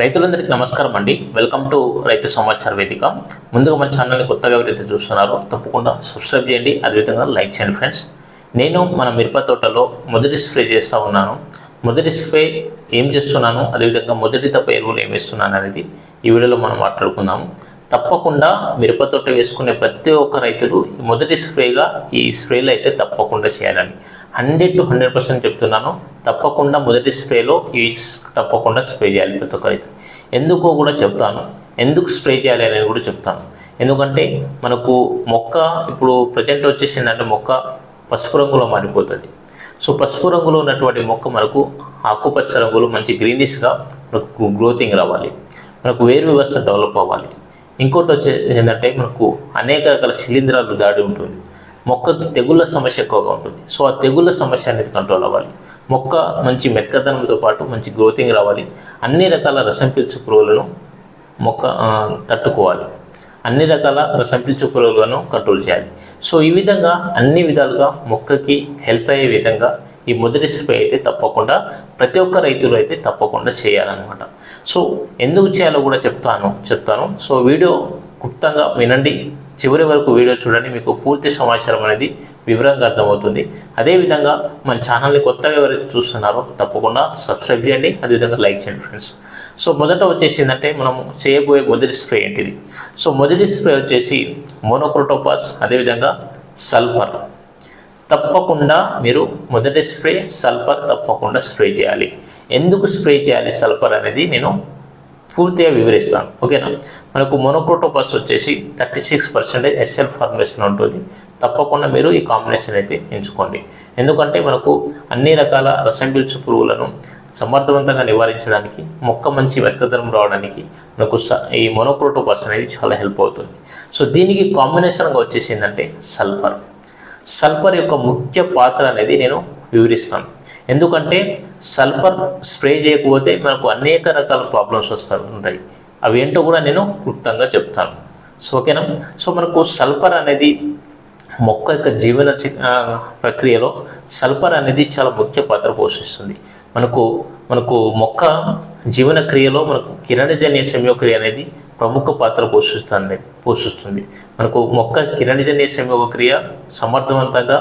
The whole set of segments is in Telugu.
రైతులందరికీ నమస్కారం అండి. వెల్కమ్ టు రైతు సమాచార వేదిక. ముందుగా మన ఛానల్ని కొత్తగా ఎవరైతే చూస్తున్నారో తప్పకుండా సబ్స్క్రైబ్ చేయండి. అదేవిధంగా లైక్ చేయండి ఫ్రెండ్స్ నేను మన మిరప తోటలో మొదటి స్ప్రే చేస్తూ ఉన్నాను. మొదటి స్ప్రే ఏం చేస్తున్నాను? అదేవిధంగా మొదటి తప్ప ఎరువులు ఏమి ఇస్తున్నాను అనేది ఈ వీడియోలో మనం మాట్లాడుకుందాము తప్పకుండా మిరప తోట వేసుకునే ప్రతి ఒక్క రైతులు మొదటి స్ప్రేగా ఈ స్ప్రేలు అయితే తప్పకుండా చేయాలని. హండ్రెడ్ టు హండ్రెడ్ పర్సెంట్ చెప్తున్నాను. తప్పకుండా మొదటి స్ప్రేలో ఈ స్- తప్పకుండా స్ప్రే చేయాలి ప్రతి ఒక్క రైతు. ఎందుకో కూడా చెప్తాను. ఎందుకు స్ప్రే చేయాలి అనేది కూడా చెప్తాను. ఎందుకంటే మనకు మొక్క ఇప్పుడు ప్రజెంట్ వచ్చేసిందంటే మొక్క పసుపు రంగులో మారిపోతుంది. సో పసుపు రంగులో ఉన్నటువంటి మొక్క మనకు ఆకుపచ్చ రంగులో మంచి గ్రీనిష్గా మనకు గ్రోతింగ్ రావాలి. మనకు వేరు వ్యవస్థ డెవలప్ అవ్వాలి. ఇంకోటి వచ్చే ఏంటంటే మనకు అనేక రకాల శిలీంధ్రాలు దాడి ఉంటుంది. మొక్కకి తెగుళ్ళ సమస్య ఎక్కువగా ఉంటుంది. సో ఆ తెగుళ్ళ సమస్య అనేది కంట్రోల్ అవ్వాలి. మొక్క మంచి మెత్తదనంతో పాటు మంచి గ్రోతింగ్ రావాలి. అన్ని రకాల రసం పీల్చు పురుగులను మొక్క తట్టుకోవాలి. అన్ని రకాల రసం పీల్చు పురుగులను కంట్రోల్ చేయాలి. సో ఈ విధంగా అన్ని విధాలుగా మొక్కకి హెల్ప్ అయ్యే విధంగా ఈ మొదటి స్ప్రే అయితే తప్పకుండా ప్రతి ఒక్క రైతులు అయితే తప్పకుండా చేయాలన్నమాట. సో ఎందుకు చేయాలో కూడా చెప్తాను చెప్తాను. సో వీడియో గుప్తంగా వినండి. చివరి వరకు వీడియో చూడండి. మీకు పూర్తి సమాచారం అనేది వివరంగా అర్థమవుతుంది. అదేవిధంగా మన ఛానల్ని కొత్తగా ఎవరైతే చూస్తున్నారో తప్పకుండా సబ్స్క్రైబ్ చేయండి. అదేవిధంగా లైక్ చేయండి ఫ్రెండ్స్. సో మొదట వచ్చేసిందంటే మనం చేయబోయే మొదటి స్ప్రే ఏంటిది? సో మొదటి స్ప్రే వచ్చేసి మోనోక్రోటోపాస్ అదేవిధంగా సల్ఫర్. తప్పకుండా మీరు మొదటి స్ప్రే సల్ఫర్ తప్పకుండా స్ప్రే చేయాలి. ఎందుకు స్ప్రే చేయాలి సల్ఫర్ అనేది నేను పూర్తిగా వివరిస్తాను. ఓకేనా? మనకు మొనోక్రోటోపస్ వచ్చేసి thirty six percentage SL formation ఉంటుంది. తప్పకుండా మీరు ఈ కాంబినేషన్ అయితే ఎంచుకోండి. ఎందుకంటే మనకు అన్ని రకాల రసం పురుగులను సమర్థవంతంగా నివారించడానికి మొక్క మంచి వెతకదనం రావడానికి మనకు స- ఈ మొనోక్రోటోపస్ అనేది చాలా హెల్ప్ అవుతుంది. సో దీనికి కాంబినేషన్గా వచ్చేసి ఏంటంటే సల్ఫర్. సల్ఫర్ యొక్క ముఖ్య పాత్ర అనేది నేను వివరిస్తాను ఎందుకంటే సల్ఫర్ స్ప్రే చేయకపోతే మనకు అనేక రకాల ప్రాబ్లమ్స్ వస్తూ ఉంటాయి. అవి ఏంటో కూడా నేను క్లుప్తంగా చెప్తాను. సో ఓకేనా? సో మనకు సల్ఫర్ అనేది మొక్క యొక్క జీవన చి- ప్రక్రియలో సల్ఫర్ అనేది చాలా ముఖ్య పాత్ర పోషిస్తుంది. మనకు మనకు మొక్క జీవన క్రియలో మనకు కిరణజన్య సంయోక్రియ అనేది ప్రముఖ పాత్ర పోషిస్తుంది పోషిస్తుంది. మనకు మొక్క కిరణజన్య సంయోగక్రియ సమర్థవంతంగా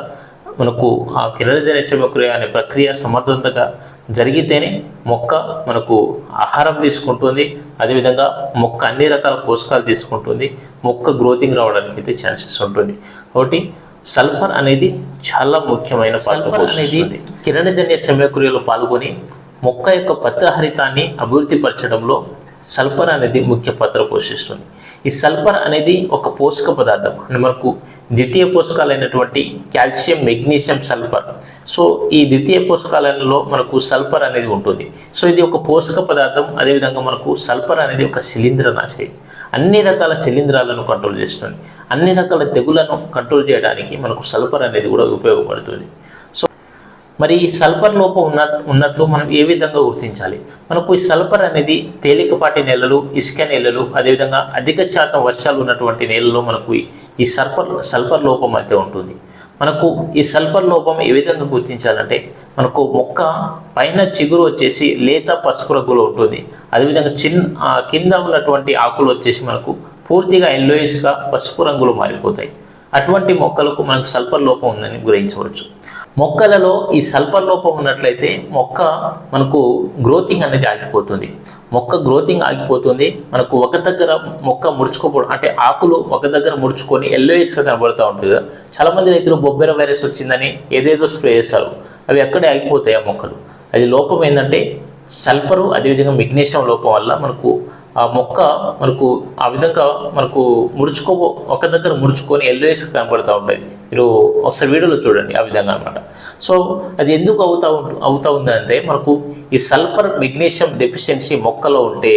మనకు ఆ కిరణజన్య సంయోగక్రియ అనే ప్రక్రియ సమర్థవంతంగా జరిగితేనే మొక్క మనకు ఆహారం తీసుకుంటుంది. అదేవిధంగా మొక్క అన్ని రకాల పోషకాలు తీసుకుంటుంది. మొక్క గ్రోతింగ్ రావడానికి అయితే ఛాన్సెస్ ఉంటుంది. కాబట్టి సల్ఫర్ అనేది చాలా ముఖ్యమైన పాత్ర పోషిస్తుంది. కిరణజన్య సమయక్రియలో పాల్గొని మొక్క యొక్క పత్రహరితాన్ని అభివృద్ధి పరచడంలో సల్ఫర్ అనేది ముఖ్య పాత్ర పోషిస్తుంది. ఈ సల్ఫర్ అనేది ఒక పోషక పదార్థం. అంటే మనకు ద్వితీయ పోషకాలైనటువంటి కాల్షియం మెగ్నీషియం సల్ఫర్ సో ఈ ద్వితీయ పోషకాలలో మనకు సల్ఫర్ అనేది ఉంటుంది. సో ఇది ఒక పోషక పదార్థం. అదేవిధంగా మనకు సల్ఫర్ అనేది ఒక శిలీంద్ర శిలీంద్రనాశి అన్ని రకాల శిలీంధ్రాలను కంట్రోల్ చేస్తుంది. అన్ని రకాల తెగులను కంట్రోల్ చేయడానికి మనకు సల్ఫర్ అనేది కూడా ఉపయోగపడుతుంది. మరి ఈ సల్ఫర్ లోపం ఉన్న ఉన్నట్లు మనం ఏ విధంగా గుర్తించాలి? మనకు ఈ సల్ఫర్ అనేది తేలికపాటి నేలలు ఇసుక నేలలు అదేవిధంగా అధిక శాతం వర్షాలు ఉన్నటువంటి నేలలో మనకు ఈ- సల్ఫర్ సల్ఫర్ లోపం అయితే ఉంటుంది. మనకు ఈ సల్ఫర్ లోపం ఏ విధంగా గుర్తించాలంటే మనకు మొక్క పైన చిగురు వచ్చేసి లేత పసుపు రంగులో ఉంటుంది. అదేవిధంగా చిన్న కింద ఉన్నటువంటి ఆకులు వచ్చేసి మనకు పూర్తిగా ఎల్లోయిస్గా పసుపు రంగులో మారిపోతాయి. అటువంటి మొక్కలకు మనకు సల్ఫర్ లోపం ఉందని గ్రహించవచ్చు. మొక్కలలో ఈ సల్ఫర్ లోపం ఉన్నట్లయితే మొక్క మనకు గ్రోతింగ్ అనేది ఆగిపోతుంది. మొక్క గ్రోతింగ్ ఆగిపోతుంది. మనకు ఒక దగ్గర మొక్క ముడుచుకోపోవడం అంటే ఆకులు ఒక దగ్గర ముడుచుకొని ఎల్లోయిస్గా కనబడుతూ ఉంటుంది కదా. చాలామంది రైతులు బొబ్బెర వైరస్ వచ్చిందని ఏదేదో స్ప్రే చేస్తారు. అవి అక్కడే ఆగిపోతాయి ఆ మొక్కలు. అది లోపం ఏంటంటే సల్ఫరు అదేవిధంగా మెగ్నీషియం లోపం వల్ల మనకు ఆ మొక్క మనకు ఆ విధంగా మనకు ముడుచుకో ఒక దగ్గర ముడుచుకొని ఎల్లోయిస్ కనబడుతూ ఉంటుంది మీరు ఒకసారి వీడియోలో చూడండి ఆ విధంగా అనమాట సో అది ఎందుకు అవుతా ఉంటు అవుతా ఉందంటే మనకు ఈ సల్ఫర్ మెగ్నీషియం డెఫిషియన్సీ మొక్కలో ఉంటే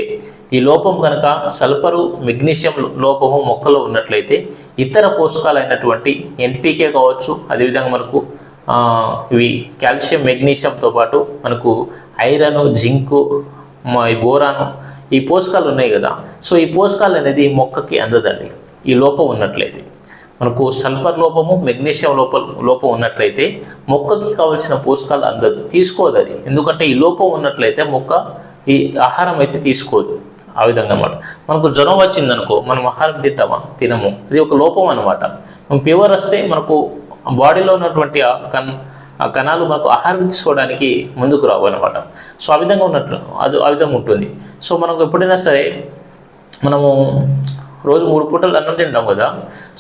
ఈ లోపం కనుక సల్ఫరు మెగ్నీషియం లోపము మొక్కలో ఉన్నట్లయితే ఇతర పోషకాలైనటువంటి ఎన్పీకే కావచ్చు అదేవిధంగా మనకు ఇవి కాల్షియం మెగ్నీషియంతో పాటు మనకు ఐరన్ జింకు ఈ బోరాను ఈ పోషకాలు ఉన్నాయి కదా. సో ఈ పోషకాలు అనేది మొక్కకి అందదండి. ఈ లోపం ఉన్నట్లయితే. మనకు సల్ఫర్ లోపము మెగ్నీషియం లోపం లోపం ఉన్నట్లయితే మొక్కకి కావలసిన పోషకాలు అందదు. తీసుకోదు అది. ఎందుకంటే ఈ లోపం ఉన్నట్లయితే మొక్క ఈ ఆహారం అయితే తీసుకోదు. ఆ విధంగా అనమాట మనకు జ్వరం వచ్చిందనుకో మనం ఆహారం తింటామా? తినము. ఇది ఒక లోపం అనమాట ఫీవర్ వస్తే మనకు బాడీలో ఉన్నటువంటి కన్ ఆ కణాలు మనకు ఆహారం తీసుకోవడానికి ముందుకు రావు అనమాట సో ఆ విధంగా ఉన్నట్లు అది ఆ విధంగా ఉంటుంది. సో మనకు ఎప్పుడైనా సరే మనము రోజు మూడు పూటలు అన్నం తింటాం కదా.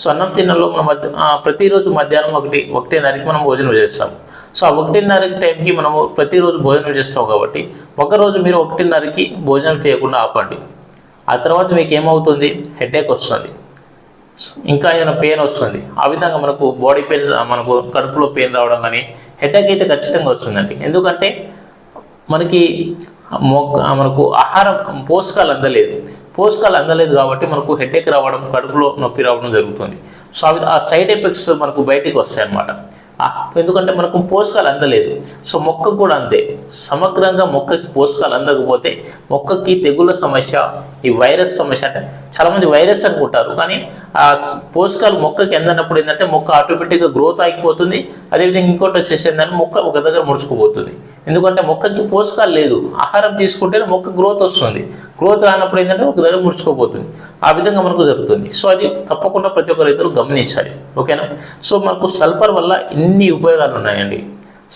సో అన్నం తినడంలో మనం మధ్య ప్రతిరోజు మధ్యాహ్నం ఒకటి ఒకటిన్నరకి మనం భోజనం చేస్తాం సో ఆ ఒకటిన్నరకి టైంకి మనము ప్రతిరోజు భోజనం చేస్తాం కాబట్టి ఒకరోజు మీరు ఒకటిన్నరకి భోజనం చేయకుండా ఆపండి. ఆ తర్వాత మీకు ఏమవుతుంది హెడేక్ వస్తుంది. ఇంకా ఏమైనా పెయిన్ వస్తుంది. ఆ విధంగా మనకు బాడీ పెయిన్స్ మనకు కడుపులో పెయిన్ రావడం కానీ హెడేక్ అయితే ఖచ్చితంగా వస్తుందండి. ఎందుకంటే మనకి మనకు ఆహారం పోషకాలు అందలేదు. పోషకాలు అందలేదు కాబట్టి మనకు హెడేక్ రావడం కడుపులో నొప్పి రావడం జరుగుతుంది. సో అవి ఆ సైడ్ ఎఫెక్ట్స్ మనకు బయటికి వస్తాయి అన్నమాట ఎందుకంటే మనకు పోషకాలు అందలేదు. సో మొక్క కూడా అంతే. సమగ్రంగా మొక్కకి పోషకాలు అందకపోతే మొక్కకి తెగుళ్ళ సమస్య ఈ వైరస్ సమస్య అంటే చాలామంది వైరస్ అనుకుంటారు. కానీ ఆ పోషకాలు మొక్కకి అందనప్పుడు ఏంటంటే మొక్క ఆటోమేటిక్గా గ్రోత్ ఆగిపోతుంది అదేవిధంగా ఇంకోటి వచ్చేసి ఏంటంటే మొక్క ఒక దగ్గర ముడుచుకుపోతుంది. ఎందుకంటే మొక్కకి పోషకాలు లేదు. ఆహారం తీసుకుంటేనే మొక్క గ్రోత్ వస్తుంది. గ్రోత్ రానప్పుడు ఏంటంటే ఒక దగ్గర ముడుచుకోపోతుంది. ఆ విధంగా మనకు జరుగుతుంది. సో అది తప్పకుండా ప్రతి ఒక్క రైతులు గమనించాలి. ఓకేనా? సో మనకు సల్ఫర్ వల్ల ఇన్ని ఉపయోగాలు ఉన్నాయండి.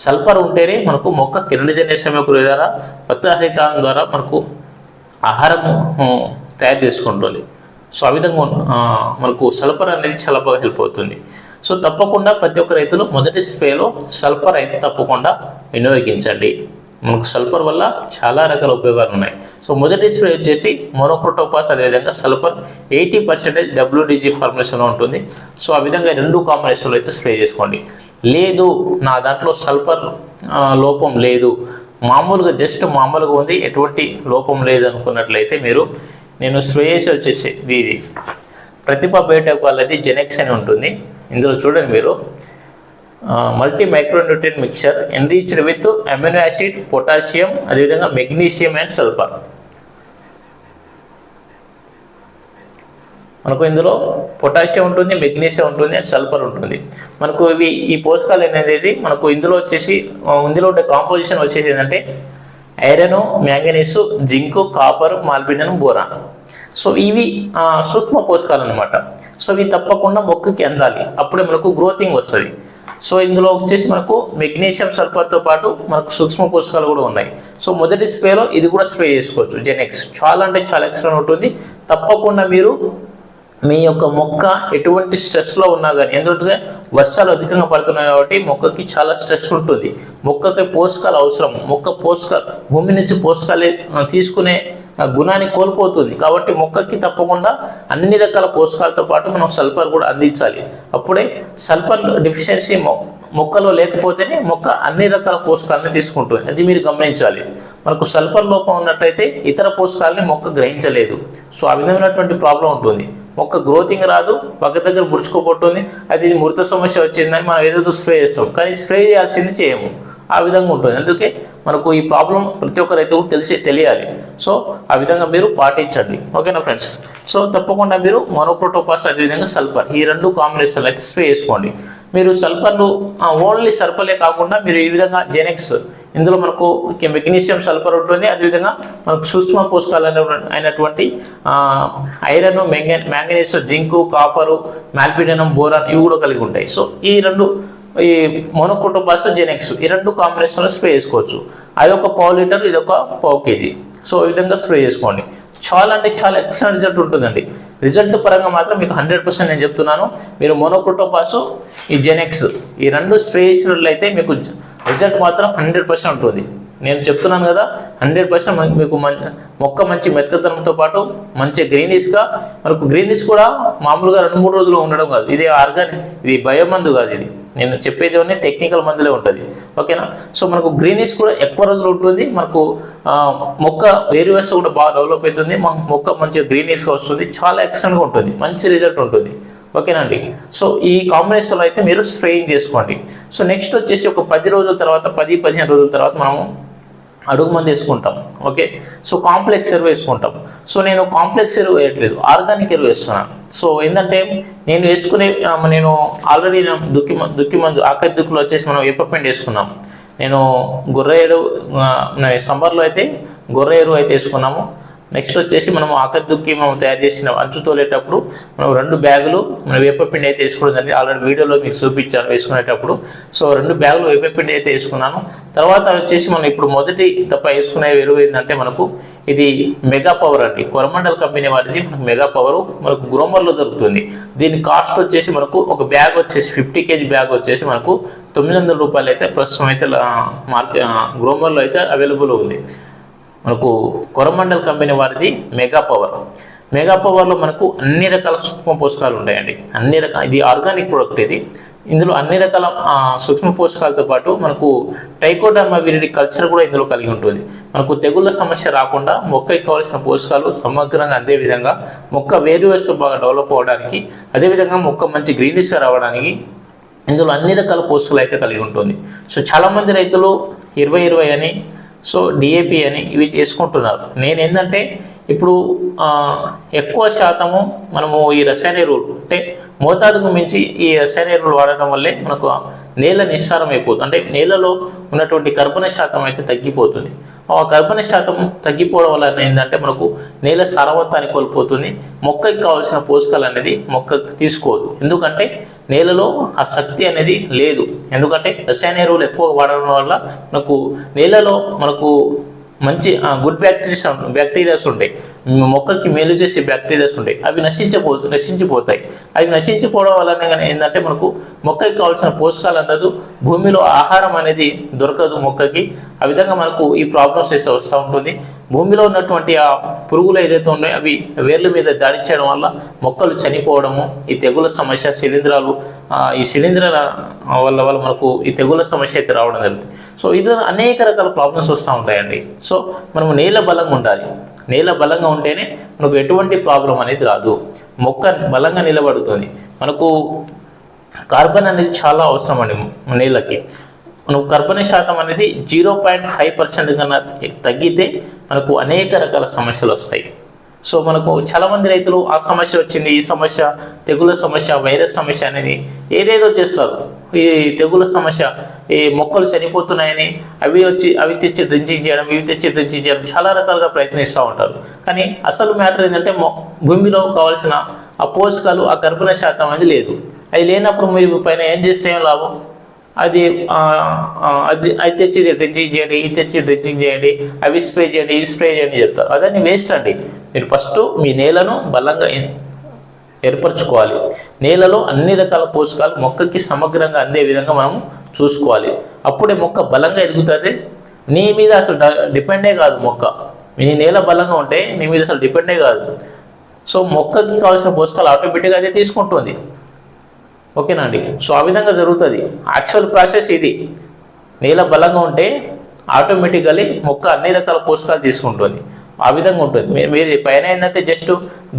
సల్ఫర్ ఉంటేనే మనకు మొక్క కిరణజన్య యొక్క ద్వారా పత్రహరితానం ద్వారా మనకు ఆహారం తయారు చేసుకుంటుంది. సో ఆ విధంగా మనకు సల్ఫర్ అనేది చాలా బాగా హెల్ప్ అవుతుంది. సో తప్పకుండా ప్రతి ఒక్క రైతులు మొదటి స్ప్రేలో సల్ఫర్ అయితే తప్పకుండా వినియోగించండి. మనకు సల్ఫర్ వల్ల చాలా రకాల ఉపయోగాలు ఉన్నాయి. సో మొదటి స్ప్రే వచ్చేసి మోనోక్రోటోపాస్ అదేవిధంగా సల్ఫర్ ఎయిటీ పర్సెంటేజ్ డబ్ల్యూడీజీ ఫార్ములేషన్లో ఉంటుంది. సో ఆ విధంగా రెండు కాంబినేషన్లో అయితే స్ప్రే చేసుకోండి. లేదు నా దాంట్లో సల్ఫర్ లోపం లేదు. మామూలుగా జస్ట్ మామూలుగా ఉంది ఎటువంటి లోపం లేదు అనుకున్నట్లయితే మీరు నేను స్ప్రే చేసి వచ్చేసి ఇది. ప్రతిభ బయోటెక్ వాళ్ళది జెనెక్స్ అని ఉంటుంది. ఇందులో చూడండి మీరు. Multi micronutrient mixture enriched with amino acid potassium అదేవిధంగా మెగ్నీషియం అండ్ సల్ఫర్ మనకు ఇందులో పొటాషియం ఉంటుంది మెగ్నీషియం ఉంటుంది అండ్ సల్ఫర్ ఉంటుంది. మనకు ఇవి ఈ పోషకాలు అనేది మనకు ఇందులో వచ్చేసి ఇందులో ఉండే కాంపోజిషన్ వచ్చేసి ఏంటంటే iron manganese zinc copper molybdenum boron so ఇవి సూక్ష్మ పోషకాలు అనమాట సో ఇవి తప్పకుండా మొక్కకి అందాలి. అప్పుడే మనకు గ్రోతింగ్ వస్తుంది. సో ఇందులో వచ్చేసి మనకు మెగ్నీషియం సల్ఫర్తో పాటు మనకు సూక్ష్మ పోషకాలు కూడా ఉన్నాయి. సో మొదటి స్ప్రేలో ఇది కూడా స్ప్రే చేసుకోవచ్చు జెనెక్స్ చాలా అంటే చాలా ఎక్స్ట్రా ఉంటుంది. తప్పకుండా మీరు మీ యొక్క మొక్క ఎటువంటి స్ట్రెస్లో ఉన్నా కానీ ఎందుకంటే వర్షాలు అధికంగా పడుతున్నాయి కాబట్టి మొక్కకి చాలా స్ట్రెస్ ఉంటుంది. మొక్కకి పోషకాలు అవసరం. మొక్క పోషకాలు భూమి నుంచి పోషకాలు తీసుకునే ఆ, గుణాన్ని కోల్పోతుంది. కాబట్టి మొక్కకి తప్పకుండా అన్ని రకాల పోషకాలతో పాటు మనం సల్ఫర్ కూడా అందించాలి. అప్పుడే సల్ఫర్ డెఫిషియన్సీ మొక్కలో లేకపోతేనే మొక్క అన్ని రకాల పోషకాలను తీసుకుంటుంది. అది మీరు గమనించాలి. మనకు సల్ఫర్ లోపం ఉన్నట్లయితే ఇతర పోషకాలని మొక్క గ్రహించలేదు. సో ఆ విధమైనటువంటి ప్రాబ్లం ఉంటుంది. మొక్క గ్రోతింగ్ రాదు పక్క దగ్గర ముడుచుకోబోతుంది అది ఇది మృత సమస్య వచ్చిందని మనం ఏదైతే స్ప్రే చేస్తాం. కానీ స్ప్రే చేయాల్సింది చేయము. ఆ విధంగా ఉంటుంది. అందుకే మనకు ఈ ప్రాబ్లం ప్రతి ఒక్క రైతుకు తెలిసి తెలియాలి. సో ఆ విధంగా మీరు పాటించండి. ఓకేనా ఫ్రెండ్స్? సో తప్పకుండా మీరు మోనోక్రోటోపాస్ అదేవిధంగా సల్ఫర్ ఈ రెండు కాంబినేషన్లు అయితే స్ప్రే చేసుకోండి. మీరు సల్ఫర్లు ఓన్లీ సల్ఫర్లే కాకుండా మీరు ఈ విధంగా జెనెక్స్ ఇందులో మనకు మెగ్నీషియం సల్ఫర్ ఉంటుంది అదేవిధంగా మనకు సూక్ష్మ పోషకాలు అయినటువంటి iron మ్యాంగన్ manganese zinc copper molybdenum boron ఇవి కూడా కలిగి ఉంటాయి. సో ఈ రెండు ఈ మోనోకోటోపాస్ జెనెక్స్ ఈ రెండు కాంబినేషన్లో స్ప్రే చేసుకోవచ్చు. అది ఒక పావు లీటర్ ఇది ఒక పావు కేజీ. సో ఈ విధంగా స్ప్రే చేసుకోండి. చాలా అంటే చాలా ఎక్సలెంట్ రిజల్ట్ ఉంటుందండి. రిజల్ట్ పరంగా మాత్రం మీకు హండ్రెడ్ పర్సెంట్ నేను చెప్తున్నాను. మీరు మోనోకోటోపాస్ ఈ జెనెక్స్ ఈ రెండు స్ప్రే చేసినట్లయితే మీకు రిజల్ట్ మాత్రం హండ్రెడ్ పర్సెంట్ ఉంటుంది. నేను చెప్తున్నాను కదా హండ్రెడ్ పర్సెంట్ మీకు మొక్క మంచి మెత్తదనంతో పాటు మంచి గ్రీనిష్గా మనకు గ్రీనిష్ కూడా మామూలుగా రెండు మూడు రోజులు ఉండడం కాదు. ఇది ఆర్గానిక్ ఇది బయోమందు కాదు ఇది. నేను చెప్పేది అన్నీ టెక్నికల్ మందులే ఉంటుంది. ఓకేనా? సో మనకు గ్రీనిష్ కూడా ఎక్కువ రోజులు ఉంటుంది. మనకు మొక్క వేరు కూడా బాగా డెవలప్ అవుతుంది. మన మొక్క మంచిగా గ్రీనిష్గా వస్తుంది. చాలా ఎక్సలెంట్గా ఉంటుంది. మంచి రిజల్ట్ ఉంటుంది. ఓకేనండి? సో ఈ కాంబినేషన్లో అయితే మీరు స్ప్రేయింగ్ చేసుకోండి. సో నెక్స్ట్ వచ్చేసి ఒక పది రోజుల తర్వాత పది పదిహేను రోజుల తర్వాత మనము అడుగు మంది వేసుకుంటాం. ఓకే? సో కాంప్లెక్స్ ఎరువు వేసుకుంటాం. సో నేను కాంప్లెక్స్ ఎరువు వేయట్లేదు. ఆర్గానిక్ ఎరువు వేస్తున్నాను. సో ఏంటంటే నేను వేసుకునే నేను ఆల్రెడీ దుక్కి దుక్కి మందు ఆఖరి దుక్కులో వచ్చేసి మనం వేపపిండి వేసుకున్నాం. నేను గొర్రె ఎరువు సమ్మర్లో అయితే గొర్రె ఎరువు అయితే వేసుకున్నాము. నెక్స్ట్ వచ్చేసి మనం ఆకలి దుక్కి మనం తయారు చేసిన అంచు తోలేటప్పుడు మనం రెండు బ్యాగులు మనం వేపపిండి అయితే వేసుకోవడం జరిగింది. ఆల్రెడీ వీడియోలో మీకు చూపించాను వేసుకునేటప్పుడు. సో రెండు బ్యాగులు వేపపిండి అయితే వేసుకున్నాను. తర్వాత వచ్చేసి మనం ఇప్పుడు మొదటి తప్ప వేసుకునే ఎరువు ఏంటంటే మనకు ఇది మెగా పవర్ అండి. కొరమండల్ కంపెనీ వారిది మనకు మెగా పవర్ మనకు గ్రోమర్లో దొరుకుతుంది. దీని కాస్ట్ వచ్చేసి మనకు ఒక బ్యాగ్ వచ్చేసి ఫిఫ్టీ కేజీ బ్యాగ్ వచ్చేసి మనకు తొమ్మిది వందల రూపాయలు అయితే ప్రస్తుతం అయితే మార్కెట్ గ్రోమర్లో అయితే అవైలబుల్ ఉంది. మనకు కొరమండల్ కంపెనీ వారిది మెగా పవర్. మెగా పవర్లో మనకు అన్ని రకాల సూక్ష్మ పోషకాలు ఉంటాయండి. అన్ని రకాల ఇది ఆర్గానిక్ ప్రోడక్ట్ ఇది. ఇందులో అన్ని రకాల సూక్ష్మ పోషకాలతో పాటు మనకు టైకోడర్మా విరిడి కల్చర్ కూడా ఇందులో కలిగి ఉంటుంది. మనకు తెగుళ్ళ సమస్య రాకుండా మొక్కకి కావాల్సిన పోషకాలు సమగ్రంగా అందే విధంగా మొక్క వేరు వేస్తూ బాగా డెవలప్ అవ్వడానికి అదేవిధంగా మొక్క మంచి గ్రీనిష్గా రావడానికి ఇందులో అన్ని రకాల పోషకాలు అయితే కలిగి ఉంటుంది. సో చాలామంది రైతులు ఇరవై ఇరవై అని సో డిఏపి అని ఇవి చేసుకుంటున్నారు. నేను ఏంటంటే ఇప్పుడు ఎక్కువ శాతము మనము ఈ రసాయన ఎరువులు అంటే మోతాదుకు మించి ఈ రసాయన ఎరువులు వాడటం వల్లే మనకు నేల నిస్సారం అయిపోతుంది అంటే నేలలో ఉన్నటువంటి కర్బన శాతం అయితే తగ్గిపోతుంది. ఆ కర్బన శాతం తగ్గిపోవడం వల్ల ఏంటంటే మనకు నేల సారవంతాన్ని కోల్పోతుంది. మొక్కకి కావాల్సిన పోషకాలు అనేది మొక్కకి తీసుకోదు. ఎందుకంటే నేలలో ఆ శక్తి అనేది లేదు. ఎందుకంటే రసాయన ఎరువులు ఎక్కువ వాడడం వల్ల మనకు నేలలో మనకు మంచి గుడ్ బ్యాక్టీరియాస్ బ్యాక్టీరియాస్ ఉంటాయి. మొక్కకి మేలు చేసే బ్యాక్టీరియాస్ ఉంటాయి అవి నశించబో నశించిపోతాయి. అవి నశించిపోవడం వలన కానీ ఏంటంటే మనకు మొక్కకి కావాల్సిన పోషకాలు అందదు. భూమిలో ఆహారం అనేది దొరకదు మొక్కకి. ఆ విధంగా మనకు ఈ ప్రాబ్లమ్స్ అయితే వస్తూ ఉంటుంది. భూమిలో ఉన్నటువంటి ఆ పురుగులు ఏదైతే ఉన్నాయో అవి వేర్ల మీద దాడి చేయడం వల్ల మొక్కలు చనిపోవడము ఈ తెగుల సమస్య శిలీంధ్రాలు ఈ శిలీంధ్రాల వల్ల వల్ల మనకు ఈ తెగుల సమస్య అయితే రావడం జరుగుతుంది. సో ఇది అనేక రకాల ప్రాబ్లమ్స్ వస్తూ ఉంటాయండి. సో మనము నేల బలంగా ఉండాలి. నేల బలంగా ఉంటేనే మనకు ఎటువంటి ప్రాబ్లం అనేది రాదు. మొక్క బలంగా నిలబడుతుంది. మనకు కార్బన్ అనేది చాలా అవసరం అండి నేలకి. మనకు కర్బన శాతం అనేది జీరో పాయింట్ ఫైవ్ పర్సెంట్ కన్నా తగ్గితే మనకు అనేక రకాల సమస్యలు వస్తాయి. సో మనకు చాలామంది రైతులు ఆ సమస్య వచ్చింది ఈ సమస్య తెగుల సమస్య వైరస్ సమస్య అనేది ఏదేదో చేస్తారు. ఈ తెగుల సమస్య ఈ మొక్కలు చనిపోతున్నాయని అవి వచ్చి అవి తెచ్చి డ్రించింగ్ చేయడం ఇవి తెచ్చి డ్రించింగ్ చేయడం చాలా రకాలుగా ప్రయత్నిస్తూ ఉంటారు. కానీ అసలు మ్యాటర్ ఏంటంటే భూమిలో కావాల్సిన ఆ పోషకాలు ఆ గర్భణ శాతం అనేది లేదు. అది లేనప్పుడు మీరు పైన ఏం చేస్తే ఏం లాభం? అది అది అది తెచ్చి డ్రెడ్జింగ్ చేయండి ఇది తెచ్చి డ్రెడ్జింగ్ చేయండి అవి స్ప్రే చేయండి ఇవి స్ప్రే చేయండి చెప్తారు. అదని వేస్ట్ అండి. మీరు ఫస్ట్ మీ నేలను బలంగా ఏర్పరచుకోవాలి. నేలలో అన్ని రకాల పోషకాలు మొక్కకి సమగ్రంగా అందే విధంగా మనం చూసుకోవాలి. అప్పుడే మొక్క బలంగా ఎదుగుతుంది. నీ మీద అసలు డిపెండే కాదు మొక్క. నీ నేల బలంగా ఉంటే నీ మీద అసలు డిపెండే కాదు. సో మొక్కకి కావాల్సిన పోషకాలు ఆటోమేటిక్గా అదే తీసుకుంటుంది. ఓకేనా అండి సో ఆ విధంగా జరుగుతుంది. యాక్చువల్ ప్రాసెస్ ఇది. నేల బలంగా ఉంటే ఆటోమేటికలీ మొక్క అన్ని రకాల పోషకాలు తీసుకుంటుంది. ఆ విధంగా ఉంటుంది. మీరు పైన ఏంటంటే జస్ట్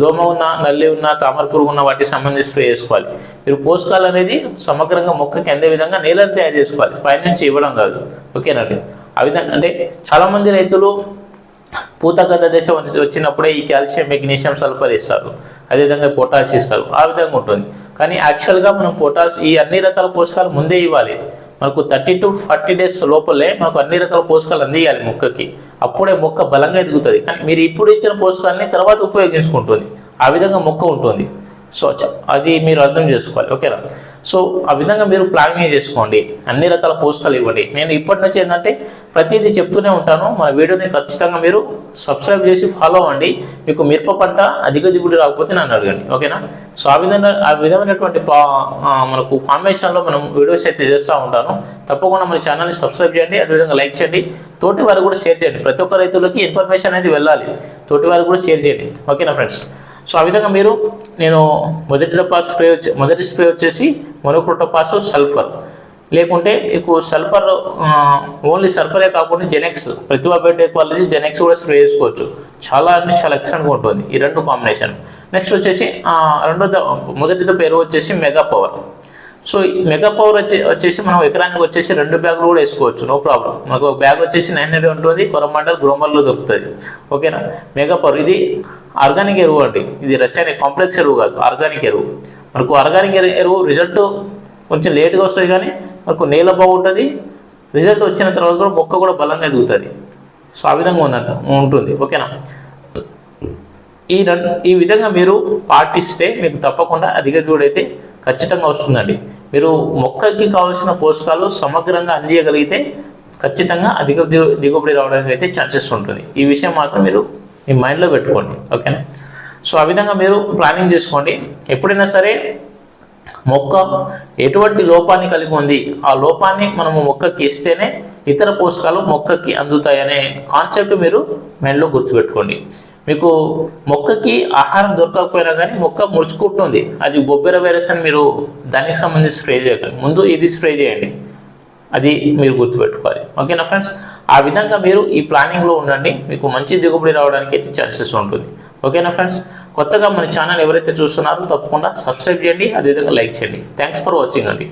దోమ ఉన్న నల్లి ఉన్న తామర పురుగు ఉన్న వాటికి సంబంధించి స్ప్రే చేసుకోవాలి. మీరు పోషకాలు అనేది సమగ్రంగా మొక్కకి అందే విధంగా నేలను తయారు చేసుకోవాలి. పైనుంచి ఇవ్వడం కాదు. ఓకేనండి. ఆ విధంగా అంటే చాలామంది రైతులు పూతగత దశ వచ్చినప్పుడే ఈ కాల్షియం మెగ్నీషియం సల్ఫర్ ఇస్తారు. అదేవిధంగా పొటాష్ ఇస్తారు. ఆ విధంగా ఉంటుంది. కానీ యాక్చువల్గా మనం పొటాష్ ఈ అన్ని రకాల పోషకాలు ముందే ఇవ్వాలి. మనకు థర్టీ టు ఫార్టీ డేస్ లోపలే మనకు అన్ని రకాల పోషకాలు అందియాలి మొక్కకి. అప్పుడే మొక్క బలంగా ఎదుగుతుంది. కానీ మీరు ఇప్పుడు ఇచ్చిన పోషకాలని తర్వాత ఉపయోగించుకుంటుంది. ఆ విధంగా మొక్క ఉంటుంది. సో అది మీరు అర్థం చేసుకోవాలి. ఓకేనా? సో ఆ విధంగా మీరు ప్లానింగ్ చేసుకోండి. అన్ని రకాల పోస్టులు ఇవ్వండి. నేను ఇప్పటి నుంచి ఏంటంటే ప్రతిదీ చెప్తూనే ఉంటాను. మన వీడియోని ఖచ్చితంగా మీరు సబ్స్క్రైబ్ చేసి ఫాలో అవ్వండి. మీకు మిరప పంట అధిక దిగుబడి రాకపోతే నన్ను అడగండి. ఓకేనా? సో ఆ విధంగా ఆ విధమైనటువంటి పా- మనకు ఫార్మేషన్లో మనం వీడియోస్ అయితే చేస్తూ ఉంటాను. తప్పకుండా మన ఛానల్ని సబ్స్క్రైబ్ చేయండి. అదేవిధంగా లైక్ చేయండి. తోటి వారు కూడా షేర్ చేయండి. ప్రతి ఒక్క రైతులకి ఇన్ఫర్మేషన్ అనేది వెళ్ళాలి. తోటి వారు కూడా షేర్ చేయండి. ఓకేనా ఫ్రెండ్స్? సో ఆ విధంగా మీరు నేను మొదటి పాస్ స్ప్రే వచ్చి మొదటి స్ప్రే వచ్చేసి మొనోక్రోటోపాస్ సల్ఫర్ లేకుంటే మీకు సల్ఫర్ ఓన్లీ సల్ఫరే కాకుండా జెనెక్స్ ప్రతిభా బయోటెక్ వాళ్ళది జెనెక్స్ కూడా స్ప్రే చేసుకోవచ్చు. చాలా అంటే చాలా ఎక్సలెంట్గా ఉంటుంది ఈ రెండు కాంబినేషన్ నెక్స్ట్ వచ్చేసి రెండో మొదటితో పేరు వచ్చేసి మెగా పవర్ సో ఈ మెగా పవర్ వచ్చే వచ్చేసి మనం ఎకరానికి వచ్చేసి రెండు బ్యాగులు కూడా వేసుకోవచ్చు. నో ప్రాబ్లం మనకు ఒక బ్యాగ్ వచ్చేసి నైన్ హండ్రెడ్ ఉంటుంది. కొరమండల్ గ్రోమర్లో దొరుకుతుంది ఓకేనా మెగా పవర్ ఇది ఆర్గానిక్ ఎరువు అండి. ఇది రసాయన కాంప్లెక్స్ ఎరువు కాదు. ఆర్గానిక్ ఎరువు. మనకు ఆర్గానిక్ ఎరువు రిజల్ట్ కొంచెం లేట్గా వస్తుంది కానీ మనకు నేల బాగుంటుంది. రిజల్ట్ వచ్చిన తర్వాత కూడా మొక్క కూడా బలంగా ఎదుగుతుంది. సో ఆ విధంగా ఉన్నట్టు ఉంటుంది. ఓకేనా ఈ ఈ విధంగా మీరు పాటిస్తే మీకు తప్పకుండా అధిక దూడైతే ఖచ్చితంగా వస్తుందండి. మీరు మొక్కకి కావాల్సిన పోషకాలు సమగ్రంగా అందియగలిగితే ఖచ్చితంగా అధిక దిగు- దిగుబడి రావడానికి అయితే ఛాన్సెస్ ఉంటుంది. ఈ విషయం మాత్రం మీరు మీ మైండ్లో పెట్టుకోండి. ఓకేనా? సో ఆ విధంగా మీరు ప్లానింగ్ చేసుకోండి. ఎప్పుడైనా సరే మొక్క ఎటువంటి లోపాన్ని కలిగి ఉంది? ఆ లోపాన్ని మనము మొక్కకి ఇస్తేనే ఇతర పోషకాలు మొక్కకి అందుతాయనే కాన్సెప్ట్ మీరు మైండ్లో గుర్తుపెట్టుకోండి. మీకు మొక్కకి ఆహారం దొరకకపోయినా కానీ మొక్క ముడుచుకుంటుంది. అది బొబ్బెర వైరస్ అని మీరు దానికి సంబంధించి స్ప్రే చేయకండి ముందు ఇది స్ప్రే చేయండి. అది మీరు గుర్తుపెట్టుకోవాలి. ఓకేనా ఫ్రెండ్స్? ఆ విధంగా మీరు ఈ ప్లానింగ్లో ఉండండి. మీకు మంచి దిగుబడి రావడానికి అయితే ఛాన్సెస్ ఉంటుంది. ఓకేనా ఫ్రెండ్స్? కొత్తగా మన ఛానల్ ఎవరైతే చూస్తున్నారో తప్పకుండా సబ్స్క్రైబ్ చేయండి. అదేవిధంగా లైక్ చేయండి. థ్యాంక్స్ ఫర్ వాచింగ్ అండి.